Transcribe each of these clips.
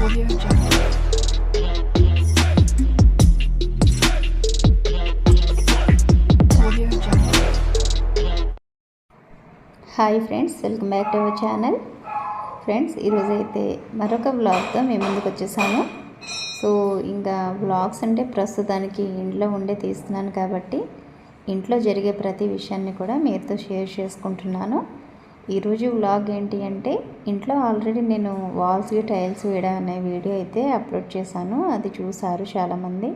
Hi friends welcome back to our channel friends ఈరోజు అయితే మరొక వ్లాగ్తో మేము ముందుకు వచ్చేసాము. సో ఇంకా వ్లాగ్స్ అంటే ప్రస్తుతానికి ఇంట్లో ఉండే తీస్తున్నాను కాబట్టి ఇంట్లో జరిగే ప్రతి విషయాన్ని కూడా మీతో షేర్ చేసుకుంటున్నాను. ఈరోజు వ్లాగ్ ఏంటి అంటే ఇంట్లో ఆల్రెడీ నేను వాల్స్కి టైల్స్ వేయడం అనే వీడియో అయితే అప్లోడ్ చేశాను. అది చూసారు చాలామంది.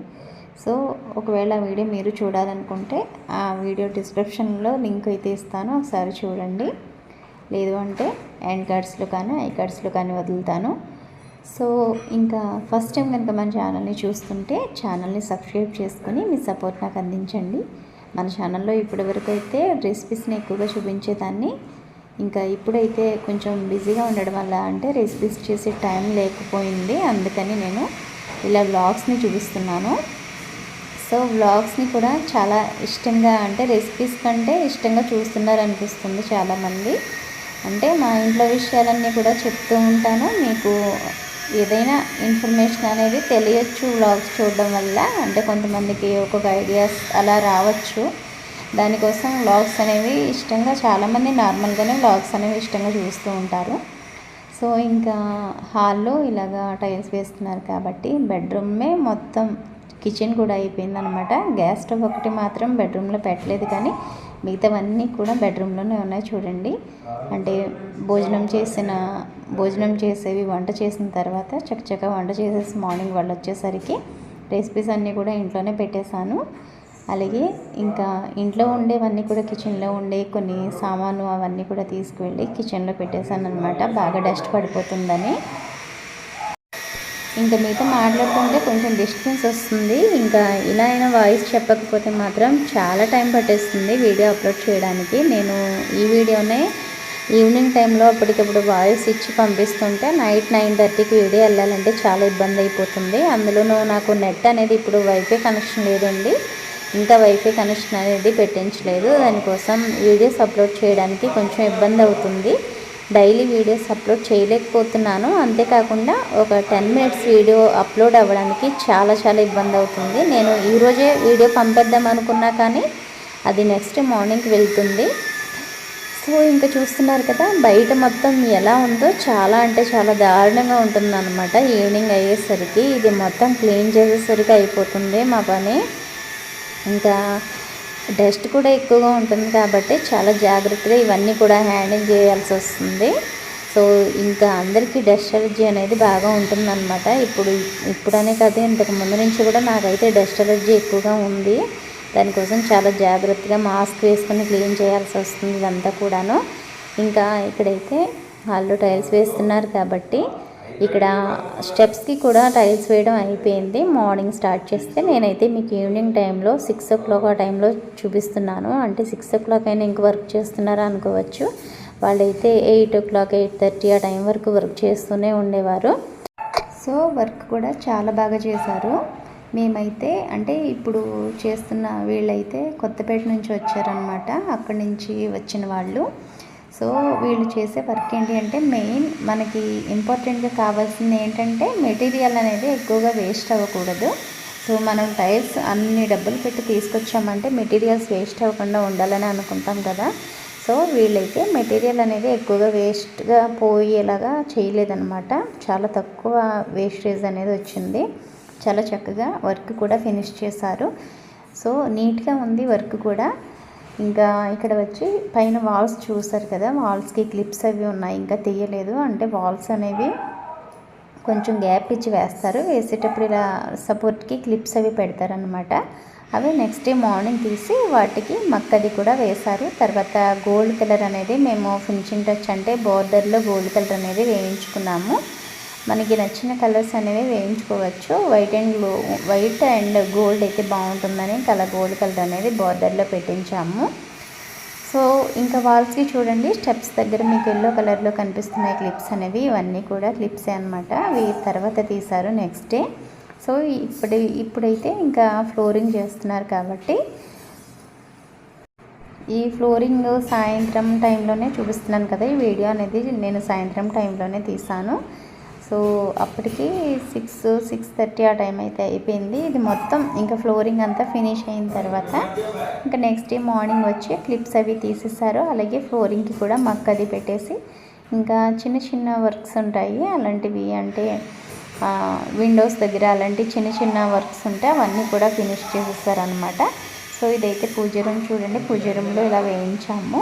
సో ఒకవేళ ఆ వీడియో మీరు చూడాలనుకుంటే ఆ వీడియో డిస్క్రిప్షన్లో లింక్ అయితే ఇస్తాను. ఒకసారి చూడండి. లేదు అంటే హ్యాండ్ కార్డ్స్లో కానీ ఐ కార్డ్స్లో కానీ వదులుతాను. సో ఇంకా ఫస్ట్ టైం కనుక మన ఛానల్ని చూస్తుంటే ఛానల్ని సబ్స్క్రైబ్ చేసుకొని మీ సపోర్ట్ నాకు అందించండి. మన ఛానల్లో ఇప్పటివరకు అయితే రెసిపీస్ని ఎక్కువగా చూపించేదాన్ని. ఇంకా ఇప్పుడైతే కొంచెం బిజీగా ఉండడం వల్ల అంటే రెసిపీస్ చేసే టైం లేకపోయింది. అందుకని నేను ఇలా వ్లాగ్స్ని చూపిస్తున్నాను. సో వ్లాగ్స్ని కూడా చాలా ఇష్టంగా అంటే రెసిపీస్ కంటే ఇష్టంగా చూస్తున్నారు అనిపిస్తుంది చాలామంది. అంటే మా ఇంట్లో విషయాలన్నీ కూడా చెప్తూ ఉంటాను. మీకు ఏదైనా ఇన్ఫర్మేషన్ అనేది తెలియచ్చు వ్లాగ్స్ చూడడం వల్ల. అంటే కొంతమందికి ఒక్కొక్క ఐడియాస్ అలా రావచ్చు. దానికోసం వ్లాగ్స్ అనేవి ఇష్టంగా చాలామంది నార్మల్గానే వ్లాగ్స్ అనేవి ఇష్టంగా చూస్తూ ఉంటారు. సో ఇంకా హాల్లో ఇలాగా టైల్స్ వేస్తున్నారు కాబట్టి బెడ్రూమే మొత్తం కిచెన్ కూడా అయిపోయిందనమాట గ్యాస్ స్టవ్ ఒకటి మాత్రం బెడ్రూమ్లో పెట్టలేదు కానీ మిగతావన్నీ కూడా బెడ్రూమ్లోనే ఉన్నాయి చూడండి. అంటే భోజనం చేసిన భోజనం చేసేవి వంట చేసిన తర్వాత చక్కచక్క వంట చేసేసి మార్నింగ్ వాళ్ళు వచ్చేసరికి రెసిపీస్ అన్నీ కూడా ఇంట్లోనే పెట్టేశాను. అలాగే ఇంకా ఇంట్లో ఉండేవన్నీ కూడా కిచెన్లో ఉండే కొన్ని సామాను అవన్నీ కూడా తీసుకువెళ్ళి కిచెన్లో పెట్టేశాను అనమాట బాగా డస్ట్ పడిపోతుందని. ఇంకా మీతో మాట్లాడుతుంటే కొంచెం డిస్టెన్స్ వస్తుంది. ఇంకా ఇలా అయినా వాయిస్ చెప్పకపోతే మాత్రం చాలా టైం పట్టేస్తుంది వీడియో అప్లోడ్ చేయడానికి. నేను ఈ వీడియోనే ఈవినింగ్ టైంలో అప్పటికప్పుడు వాయిస్ ఇచ్చి పంపిస్తుంటే నైట్ నైన్ థర్టీకి వీడియో వెళ్ళాలంటే చాలా ఇబ్బంది అయిపోతుంది. అందులోనూ నాకు నెట్ అనేది ఇప్పుడు వైఫై కనెక్షన్ లేదండి. ఇంకా వైఫై కనెక్షన్ అనేది పెట్టించలేదు. దానికోసం వీడియోస్ అప్లోడ్ చేయడానికి కొంచెం ఇబ్బంది అవుతుంది. డైలీ వీడియోస్ అప్లోడ్ చేయలేకపోతున్నాను. అంతేకాకుండా ఒక టెన్ మినిట్స్ వీడియో అప్లోడ్ అవ్వడానికి చాలా చాలా ఇబ్బంది అవుతుంది. నేను ఈరోజే వీడియో పంపేద్దాం అనుకున్నా కానీ అది నెక్స్ట్ మార్నింగ్కి వెళ్తుంది. సో ఇంకా చూస్తున్నారు కదా బయట మొత్తం ఎలా ఉందో చాలా అంటే చాలా దారుణంగా ఉంటుంది అనమాట ఈవినింగ్ అయ్యేసరికి ఇది మొత్తం క్లీన్ చేసేసరికి అయిపోతుంది మా పని. ఇంకా డస్ట్ కూడా ఎక్కువగా ఉంటుంది కాబట్టి చాలా జాగ్రత్తగా ఇవన్నీ కూడా హ్యాండిల్ చేయాల్సి వస్తుంది. సో ఇంకా అందరికీ డస్ట్ ఎలర్జీ అనేది బాగా ఉంటుందన్నమాట. ఇప్పుడు ఇప్పుడనే కాదు ఇంతకు ముందు నుంచి కూడా నాకైతే డస్ట్ ఎలర్జీ ఎక్కువగా ఉంది. దానికోసం చాలా జాగ్రత్తగా మాస్క్ వేసుకొని క్లీన్ చేయాల్సి వస్తుంది ఇదంతా కూడాను. ఇంకా ఇక్కడైతే వాళ్ళు టైల్స్ వేస్తున్నారు కాబట్టి ఇక్కడ స్టెప్స్కి కూడా టైల్స్ వేయడం అయిపోయింది. మార్నింగ్ స్టార్ట్ చేస్తే నేనైతే మీకు ఈవినింగ్ టైంలో సిక్స్ ఓ క్లాక్ ఆ టైంలో చూపిస్తున్నాను. అంటే సిక్స్ ఓ క్లాక్ అయినా ఇంక వర్క్ చేస్తున్నారా అనుకోవచ్చు. వాళ్ళైతే eight o'clock eight thirty ఆ టైం వరకు వర్క్ చేస్తూనే ఉండేవారు. సో వర్క్ కూడా చాలా బాగా చేశారు. మేమైతే అంటే ఇప్పుడు చేస్తున్న వీళ్ళైతే కొత్తపేట నుంచి వచ్చారనమాట అక్కడి నుంచి వచ్చిన వాళ్ళు. సో వీళ్ళు చేసే వర్క్ ఏంటి అంటే మెయిన్ మనకి ఇంపార్టెంట్గా కావాల్సింది ఏంటంటే మెటీరియల్ అనేది ఎక్కువగా వేస్ట్ అవ్వకూడదు. సో మనం టైల్స్ అన్ని డబ్బులు పెట్టి తీసుకొచ్చామంటే మెటీరియల్స్ వేస్ట్ అవ్వకుండా ఉండాలని అనుకుంటాం కదా. సో వీళ్ళైతే మెటీరియల్ అనేది ఎక్కువగా వేస్ట్గా పోయేలాగా చేయలేదన్నమాట. చాలా తక్కువ వేస్టేజ్ అనేది వచ్చింది. చాలా చక్కగా వర్క్ కూడా ఫినిష్ చేశారు. సో నీట్గా ఉంది వర్క్ కూడా. ఇంకా ఇక్కడ వచ్చి పైన వాల్స్ చూసారు కదా వాల్స్కి క్లిప్స్ అవి ఉన్నాయి. ఇంకా తీయలేదు. అంటే వాల్స్ అనేవి కొంచెం గ్యాప్ ఇచ్చి వేస్తారు. వేసేటప్పుడు ఇలా సపోర్ట్కి క్లిప్స్ అవి పెడతారనమాట అవి నెక్స్ట్ డే మార్నింగ్ తీసి వాటికి మక్కది కూడా వేశారు. తర్వాత గోల్డ్ కలర్ అనేది మేము ఫినిషింగ్ టచ్ అంటే బోర్డర్లో గోల్డ్ కలర్ అనేది వేయించుకున్నాము. మనకి నచ్చిన కలర్స్ అనేవి వేయించుకోవచ్చు. White and glow white and gold అయితే బాగుంటుందని కలర్ గోల్డ్ కలర్ అనేది బార్డర్లో పెట్టించాము. సో ఇంకా వాల్స్కి చూడండి. స్టెప్స్ దగ్గర మీకు ఎల్లో కలర్లో కనిపిస్తున్నాయి క్లిప్స్ అనేవి. ఇవన్నీ కూడా క్లిప్సే అనమాట అవి తర్వాత తీశారు నెక్స్ట్ డే. సో ఇప్పుడు ఇప్పుడైతే ఇంకా ఫ్లోరింగ్ చేస్తున్నారు కాబట్టి ఈ ఫ్లోరింగ్ సాయంత్రం టైంలోనే చూపిస్తున్నాను కదా ఈ వీడియో అనేది. నేను సాయంత్రం టైంలోనే తీసాను సో అప్పటికి సిక్స్ సిక్స్ థర్టీ ఆ టైం అయితే అయిపోయింది. ఇది మొత్తం ఇంకా ఫ్లోరింగ్ అంతా ఫినిష్ అయిన తర్వాత ఇంకా నెక్స్ట్ డే మార్నింగ్ వచ్చి క్లిప్స్ అవి తీసేసారు. అలాగే ఫ్లోరింగ్కి కూడా మక్క అది పెట్టేసి ఇంకా చిన్న చిన్న వర్క్స్ ఉంటాయి. అలాంటివి అంటే విండోస్ దగ్గర అలాంటి చిన్న చిన్న వర్క్స్ ఉంటే అవన్నీ కూడా ఫినిష్ చేసేసారనమాట సో ఇదైతే పూజ రూమ్ చూడండి. పూజ రూమ్లో ఇలా వేయించాము.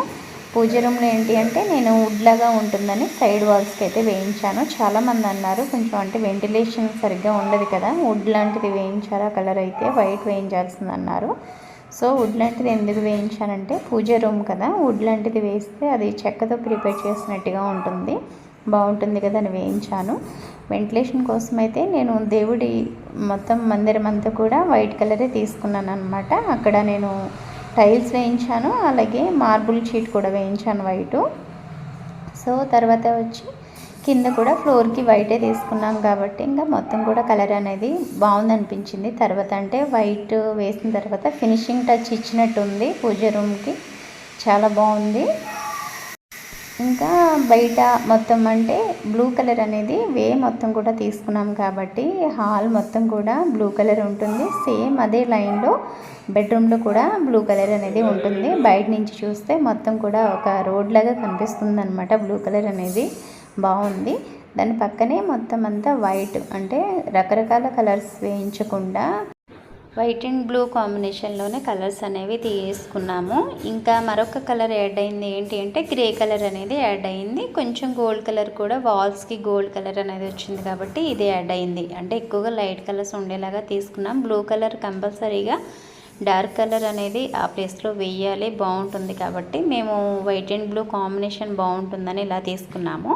పూజ రూమ్లో ఏంటి అంటే నేను వుడ్ లాగా ఉంటుందని సైడ్ వాల్స్కి అయితే వేయించాను. చాలామంది అన్నారు కొంచెం అంటే వెంటిలేషన్ సరిగ్గా ఉండదు కదా వుడ్ లాంటిది వేయించారా కలర్ అయితే వైట్ వేయించాల్సింది అన్నారు. సో వుడ్ లాంటిది ఎందుకు వేయించానంటే పూజ రూమ్ కదా వుడ్ లాంటిది వేస్తే అది చెక్కతో ప్రిపేర్ చేసినట్టుగా ఉంటుంది బాగుంటుంది కదా అని వేయించాను. వెంటిలేషన్ కోసం అయితే నేను దేవుడి మొత్తం మందిరం అంతా కూడా వైట్ కలరే తీసుకున్నాను అనమాట అక్కడ నేను టైల్స్ వేయించాను అలాగే మార్బుల్ షీట్ కూడా వేయించాను వైటు. సో తర్వాత వచ్చి కింద కూడా ఫ్లోర్కి వైటే తీసుకున్నాం కాబట్టి ఇంకా మొత్తం కూడా కలర్ అనేది బాగుంది అనిపించింది తర్వాత అంటే వైట్ వేసిన తర్వాత ఫినిషింగ్ టచ్ ఇచ్చినట్టు ఉంది పూజ రూమ్కి. చాలా బాగుంది. ఇంకా బయట మొత్తం అంటే బ్లూ కలర్ అనేది వే మొత్తం కూడా తీసుకున్నాం కాబట్టి హాల్ మొత్తం కూడా బ్లూ కలర్ ఉంటుంది. సేమ్ అదే లైన్లో బెడ్రూమ్లో కూడా బ్లూ కలర్ అనేది ఉంటుంది. బయట నుంచి చూస్తే మొత్తం కూడా ఒక రోడ్ లాగా కనిపిస్తుంది అనమాట బ్లూ కలర్ అనేది బాగుంది. దాని పక్కనే మొత్తం అంతా వైట్ అంటే రకరకాల కలర్స్ వేయించకుండా వైట్ అండ్ బ్లూ కాంబినేషన్లోనే కలర్స్ అనేవి తీసుకున్నాము. ఇంకా మరొక కలర్ యాడ్ అయింది ఏంటి అంటే గ్రే కలర్ అనేది యాడ్ అయింది. కొంచెం గోల్డ్ కలర్ కూడా వాల్స్కి గోల్డ్ కలర్ అనేది వచ్చింది కాబట్టి ఇది యాడ్ అయింది. అంటే ఎక్కువగా లైట్ కలర్స్ ఉండేలాగా తీసుకున్నాం. బ్లూ కలర్ కంపల్సరీగా డార్క్ కలర్ అనేది ఆ ప్లేస్లో వేయాలి బాగుంటుంది కాబట్టి మేము వైట్ అండ్ బ్లూ కాంబినేషన్ బాగుంటుందని ఇలా తీసుకున్నాము.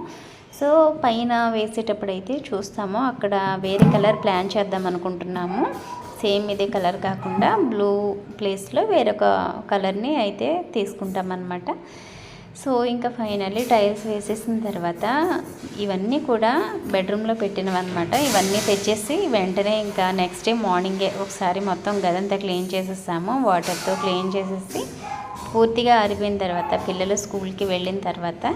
సో పైన వేసేటప్పుడు అయితే చూస్తాము అక్కడ వేరే కలర్ ప్లాన్ చేద్దాం అనుకుంటున్నాము. సేమ్ ఇదే కలర్ కాకుండా బ్లూ ప్లేస్లో వేరొక కలర్ని అయితే తీసుకుంటాం అన్నమాట సో ఇంకా ఫైనల్లీ టైల్స్ వేసేసిన తర్వాత ఇవన్నీ కూడా బెడ్రూమ్లో పెట్టినవన్నమాట. ఇవన్నీ తెచ్చేసి వెంటనే ఇంకా నెక్స్ట్ డే మార్నింగే ఒకసారి మొత్తం గదంతా క్లీన్ చేసేసాము. వాటర్తో క్లీన్ చేసేసి పూర్తిగా ఆరిపోయిన తర్వాత పిల్లలు స్కూల్కి వెళ్ళిన తర్వాత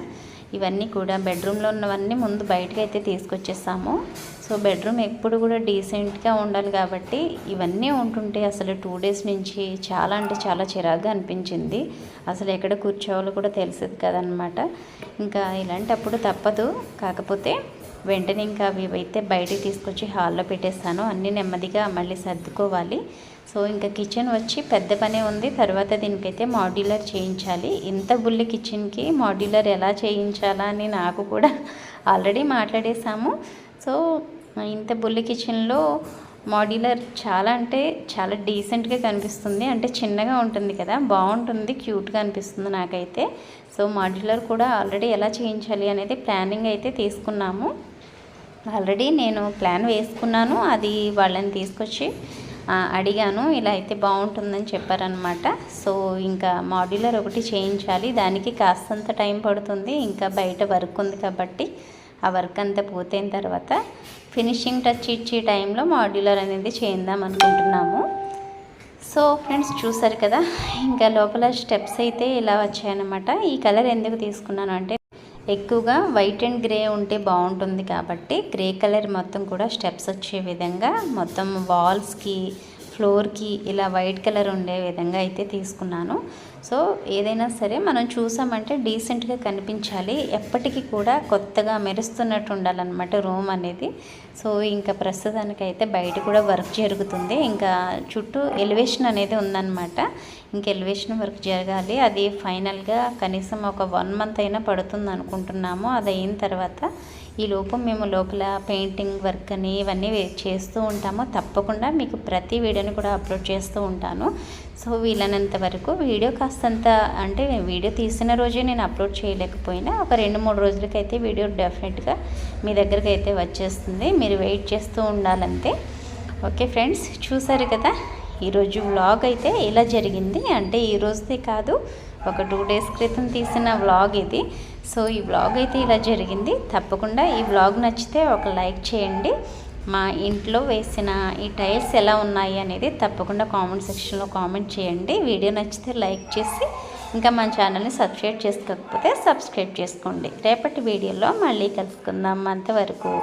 ఇవన్నీ కూడా బెడ్రూమ్లో ఉన్నవన్నీ ముందు బయటకు అయితే తీసుకొచ్చేసాము. సో బెడ్రూమ్ ఎప్పుడు కూడా డీసెంట్గా ఉండాలి కాబట్టి ఇవన్నీ ఉంటుంటే అసలు టూ డేస్ నుంచి చాలా అంటే చాలా చిరాగ్గా అనిపించింది. అసలు ఎక్కడ కూర్చోవాలో కూడా తెలిసేది కదనమాట. ఇంకా ఇలాంటప్పుడు తప్పదు. కాకపోతే వెంటనే ఇంకా అవి అయితే బయటికి తీసుకొచ్చి హాల్లో పెట్టేస్తాను. అన్నీ నెమ్మదిగా మళ్ళీ సర్దుకోవాలి. సో ఇంకా కిచెన్ వచ్చి పెద్ద పనే ఉంది. తర్వాత దీనికైతే మాడ్యులర్ చేయించాలి. ఇంత బుల్లి కిచెన్కి మాడ్యులర్ ఎలా చేయించాలా అని నాకు కూడా ఆల్రెడీ మాట్లాడేశాము. సో ఇంత బుల్లి కిచెన్లో మాడ్యులర్ చాలా అంటే చాలా డీసెంట్గా కనిపిస్తుంది. అంటే చిన్నగా ఉంటుంది కదా బాగుంటుంది క్యూట్గా అనిపిస్తుంది నాకైతే. సో మాడ్యులర్ కూడా ఆల్రెడీ ఎలా చేయించాలి అనేది ప్లానింగ్ అయితే తీసుకున్నాము. ఆల్రెడీ నేను ప్లాన్ వేసుకున్నాను. అది వాళ్ళని తీసుకొచ్చి అడిగాను ఇలా అయితే బాగుంటుందని చెప్పారనమాట సో ఇంకా మాడ్యులర్ ఒకటి చేయించాలి. దానికి కాస్తంత టైం పడుతుంది. ఇంకా బయట వర్క్ ఉంది కాబట్టి ఆ వర్క్ అంతా పూర్తయిన తర్వాత ఫినిషింగ్ టచ్ ఇచ్చే టైంలో మాడ్యులర్ అనేది చేద్దాం అనుకుంటున్నాము. సో ఫ్రెండ్స్ చూసారు కదా ఇంకా లోపల స్టెప్స్ అయితే ఇలా వచ్చాయన్నమాట. ఈ కలర్ ఎందుకు తీసుకున్నాను అంటే ఎక్కువగా వైట్ అండ్ గ్రే ఉంటే బాగుంటుంది కాబట్టి గ్రే కలర్ మొత్తం కూడా స్టెప్స్ వచ్చే విధంగా మొత్తం వాల్స్కి ఫ్లోర్కి ఇలా వైట్ కలర్ ఉండే విధంగా అయితే తీసుకున్నాను. సో ఏదైనా సరే మనం చూసామంటే డీసెంట్గా కనిపించాలి. ఎప్పటికీ కూడా కొత్తగా మెరుస్తున్నట్టు ఉండాలన్నమాట రూమ్ అనేది. సో ఇంకా ప్రస్తుతానికి అయితే బయట కూడా వర్క్ జరుగుతుంది. ఇంకా చుట్టూ ఎలివేషన్ అనేది ఉందన్నమాట. ఇంక ఎలివేషన్ వర్క్ జరగాలి. అది ఫైనల్గా కనీసం ఒక వన్ మంత్ అయినా పడుతుంది అనుకుంటున్నాము అది అయిన తర్వాత ఈ లోపు మేము లోపల పెయింటింగ్ వర్క్ అని ఇవన్నీ చేస్తూ ఉంటాము. తప్పకుండా మీకు ప్రతి వీడియోని కూడా అప్లోడ్ చేస్తూ ఉంటాను. సో వీలైనంత వరకు వీడియో కాస్తంత అంటే వీడియో తీసిన రోజే నేను అప్లోడ్ చేయలేకపోయినా ఒక రెండు మూడు రోజులకైతే వీడియో డెఫినెట్గా మీ దగ్గరికి అయితే వచ్చేస్తుంది. మీరు వెయిట్ చేస్తూ ఉండాలంతే. ఓకే ఫ్రెండ్స్ చూసారు కదా? ఈరోజు వ్లాగ్ అయితే ఇలా జరిగింది. అంటే ఈ రోజుదే కాదు ఒక టూ డేస్ క్రితం తీసిన వ్లాగ్ ఇది. సో ఈ వ్లాగ్ అయితే ఇలా జరిగింది. తప్పకుండా ఈ వ్లాగ్ నచ్చితే ఒక లైక్ చేయండి. మా ఇంట్లో వేసిన ఈ టైల్స్ ఎలా ఉన్నాయి అనేది తప్పకుండా కామెంట్ సెక్షన్లో కామెంట్ చేయండి. వీడియో నచ్చితే లైక్ చేసి ఇంకా మన ఛానల్ని సబ్స్క్రైబ్ చేసుకోకపోతే సబ్స్క్రైబ్ చేసుకోండి. రేపటి వీడియోలో మళ్ళీ కలుసుకుందాం అంతవరకు.